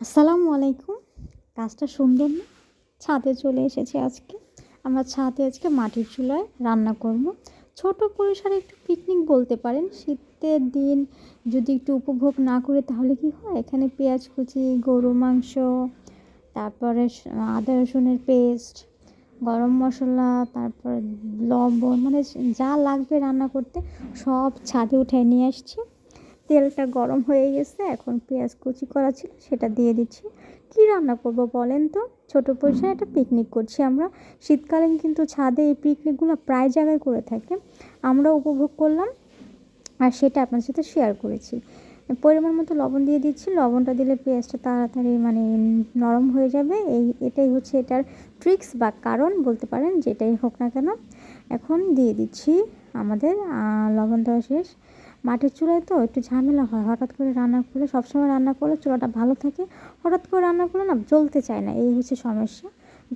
আসসালামু আলাইকুম। কাজটা সুন্দর না? ছাদে চলে এসেছে আজকে। আমরা ছাদে আজকে মাটির চুলায় রান্না করব। ছোট পরিসরে একটু পিকনিক বলতে পারেন। শীতের দিন যদি একটু উপভোগ না করে তাহলে কি হয়? এখানে পেঁয়াজ কুচি গরু মাংস, তারপরে আদা রসুনের পেস্ট গরম মশলা, তারপর লবণ মানে যা লাগবে রান্না করতে সব ছাদে উঠে নিয়ে আসছি। তেলটা গরম হয়ে গেছে, এখন পেঁয়াজ কুচি করা ছিল, সেটা দিয়ে দিচ্ছি। কী রান্না করব বলেন তো? ছোটো পয়সায় একটা পিকনিক করছি আমরা। শীতকালীন কিন্তু ছাদে এই পিকনিকগুলো প্রায় জায়গায় করে থাকে। আমরা উপভোগ করলাম আর সেটা আপনার সাথে শেয়ার করেছি। পরিমাণ মতো লবণ দিয়ে দিচ্ছি। লবণটা দিলে পেঁয়াজটা তাড়াতাড়ি মানে নরম হয়ে যাবে। এই, এটাই হচ্ছে এটার ট্রিক্স বা কারণ বলতে পারেন, যেটাই হোক না কেন। এখন দিয়ে দিচ্ছি আমাদের লবণ দেওয়া শেষ। মাটির চুলায় তো একটু ঝামেলা হয়, হঠাৎ করে রান্না করলে, সবসময় রান্না করলে চুলাটা ভালো থাকে। হঠাৎ করে রান্না করলে না জ্বলতে চায় না, এই হচ্ছে সমস্যা।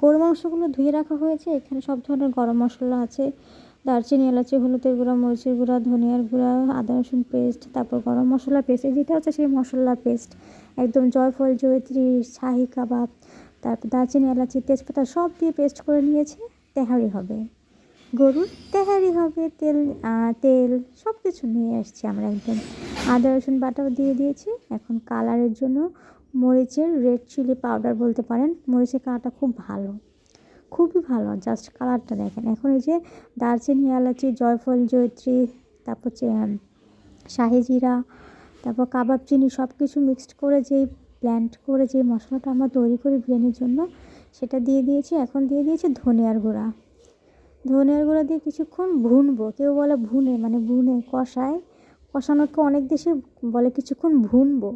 গরু মাংসগুলো ধুয়ে রাখা হয়েছে, এখানে সব ধরনের গরম মশলা আছে। দারচিনি, এলাচি, হলুদের গুঁড়া, মরিচের গুঁড়া, ধনিয়ার গুঁড়া, আদা, রসুন পেস্ট তারপর গরম মশলা পেস্ট এই যেটা হচ্ছে সেই মশলা পেস্ট একদম জয়ফল, জয়ত্রী, শাহি কাবাব, তারপর দারচিনি, এলাচি, তেজপাতা সব দিয়ে পেস্ট করে নিয়েছে, তেহারি হবে। গরুর তেহারি হবে, তেল তেল সব কিছু নিয়ে আসছি আমরা একদম। আদা, রসুন বাটাও দিয়ে দিয়েছি। এখন কালারের জন্য মরিচের রেড চিলি পাউডার বলতে পারেন। মরিচের কালারটা খুব ভালো, খুবই ভালো। জাস্ট কালারটা দেখেন। এখন এই যে দারচিনি, এলাচি, জয়ফল, জয়ত্রী, তারপর শাহি জিরা, তারপর কাবাব চিনি সব কিছু মিক্সড করে যেই ব্ল্যান্ড করে যে মশলাটা আমরা তৈরি করি বিরিয়ানির জন্য, সেটা দিয়ে দিয়েছি। এখন দিয়ে দিয়েছি ধনিয়ার গুঁড়া। ধনিয়ার গুঁড়া দিয়ে কিছুক্ষণ ভুনবো। কেউ বলে ভুনে মানে ভুনে, কষায়। কষানোকে অনেক দেশে বলে কিছুক্ষণ ভুনবো।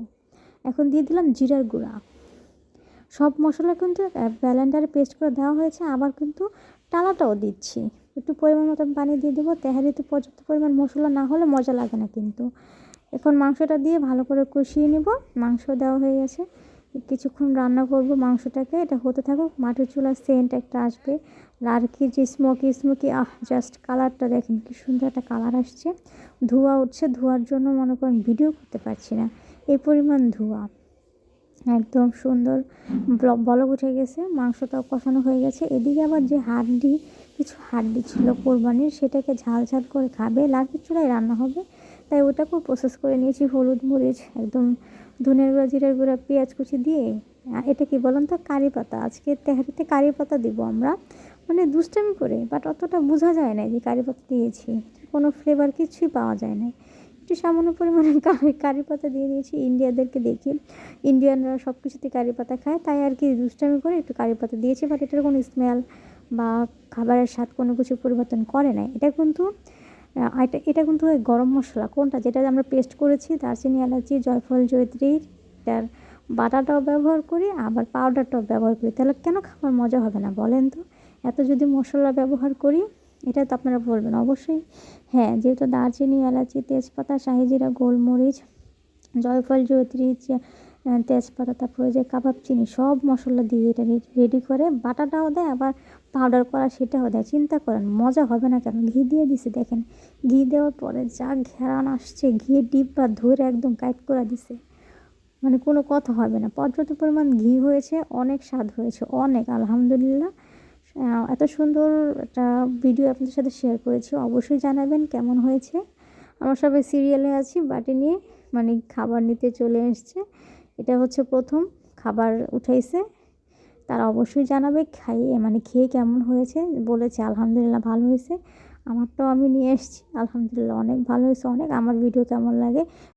এখন দিয়ে দিলাম জিরার গুঁড়া। সব মশলা কিন্তু ব্যালেন্ডারে পেস্ট করে দেওয়া হয়েছে। আবার কিন্তু টালাটাও দিচ্ছি। একটু পরিমাণ মতন পানি দিয়ে দেবো। তেহারিতে পর্যাপ্ত পরিমাণ মশলা না হলে মজা লাগে না কিন্তু। এখন মাংসটা দিয়ে ভালো করে কষিয়ে নেব। মাংস দেওয়া হয়ে গেছে। কিছুক্ষণ রান্না করব, মাংসটাকে, এটা হতে থাকুক, মাটির চুলার সেন্ট একটা আসবে। আর কি যে স্মোকি স্মোকি আহ জাস্ট কালারটা দেখেন কি সুন্দর একটা কালার আসছে। ধোঁয়া উঠছে, ধোঁয়ার জন্য মনে করেন ভিডিও করতে পারছি না। এই পরিমাণ ধোঁয়া। একদম সুন্দর বলক উঠে গেছে, মাংসটাও কষানো হয়ে গেছে। এদিকে আবার যে হাড্ডি কিছু হাড্ডি ছিল কোরবানির, সেটাকে ঝাল ঝাল করে খাবে। লাঠির চুলায় রান্না হবে। তাই ওটাকেও প্রসেস করে নিয়েছি, হলুদ মরিচ, একদম ধনের গুঁড়া, জিরার গুঁড়া, পেঁয়াজ কুচি দিয়ে। এটা কি বলুন তো? কারি পাতা। আজকে তেহারিতে কারি পাতা দিব আমরা। মানে দুষ্টামি করে বাট অতটা বোঝা যায় না যে কারি পাতা দিয়েছি। কোনো ফ্লেভার কিছুই পাওয়া যায় না। একটু সামান্য পরিমাণে কারি কারি পাতা দিয়ে দিয়েছি। ইন্ডিয়াদেরকে দেখি। ইন্ডিয়ানরা সব কিছুতে কারি পাতা খায়, তাই আর কি দুষ্টামি করে একটু কারি পাতা দিয়েছি বাট এটার কোনো স্মেল বা খাবারের স্বাদ কোনো কিছু পরিবর্তন করে নাই। এটা কিন্তু এটা এটা কিন্তু গরম মশলা। কোনটা? যেটা আমরা পেস্ট করেছি দারচিনি এলাচি, জয়ফল, জয়ত্রীর, এটার বাটাটাও ব্যবহার করি, আবার পাউডারটাও ব্যবহার করি। তাহলে কেন খাবার মজা হবে না বলেন তো? এত যদি মশলা ব্যবহার করি, এটা তো আপনারা বলবেন। অবশ্যই হ্যাঁ যেহেতু দারচিনি, এলাচি, তেজপাতা শাহিজিরা গোলমরিচ, জয়ফল, জয়ত্রী তেজপাতা, তারপরে যে কাবাব চিনি, সব মশলা দিয়ে এটা রেডি করে বাটাটাও দেয়, আবার পাউডার করা সেটাও দেয়। চিন্তা করেন, মজা হবে না কেন? ঘি দিয়ে দিছে, দেখেন। ঘি দেওয়ার পরে যা ঘেরান আসছে ঘিয়ে ডিব্বা ধরে একদম কাইট করে দিছে। মানে কোনো কথা হবে না। পর্যাপ্ত পরিমাণ ঘি হয়েছে, অনেক স্বাদ হয়েছে, অনেক, আলহামদুলিল্লাহ। এত সুন্দর একটা ভিডিও আপনাদের সাথে শেয়ার করেছি। অবশ্যই জানাবেন কেমন হয়েছে। আমরা সবাই সিরিয়ালে আছি, বাটি নিয়ে মানে খাবার নিতে চলে এসছে। এটা হচ্ছে প্রথম খাবার উঠাইছে। তারা অবশ্যই জানাবে খাইয়ে মানে খেয়ে কেমন হয়েছে। বলেছে, আলহামদুলিল্লাহ ভালো হয়েছে। আমারটাও আমি নিয়ে এসেছি। আলহামদুলিল্লাহ অনেক ভালো হয়েছে। অনেক আমার ভিডিও কেমন লাগে।